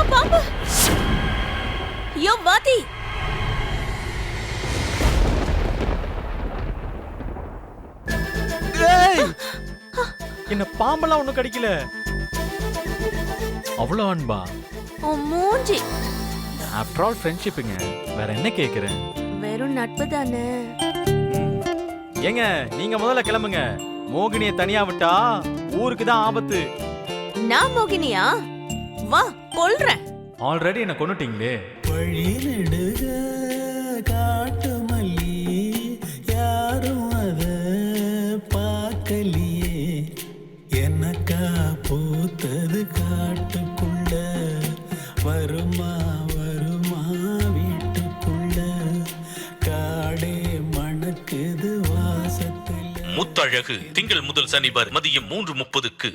அம்மா பாம்பு யோ வாதி! என்ன பாம்பெல்லாம் ஒண்ணும் கடிக்கல? அவ்வளோ அன்பா? மூஞ்சி. ஆஃப்டர் ஆல் ஃப்ரெண்ட்ஷிப்புங்க வேற என்ன கேக்குறேன்? வெறும் நட்பு தானே. ஏங்க நீங்க முதல்ல கிளம்புங்க. மோகினிய தனியா விட்டா ஊருக்கு தான் ஆபத்து. நான் மோகினியா? வா கொல்றேன். ஆல்ரெடி என்ன கொன்னுட்டீங்களே. வழி நெடுக காட்டு மல்லி யாரும் அத பார்க்கலையே. எனக்கா பூத்தது காட்டுக்குள்ள வருமா வருமா வீட்டுக்குள்ள. காடே மணக்குது வாசத்துல. முத்தழகு திங்கள் முதல் சனிவர் மதியம் மூன்று முப்பதுக்கு.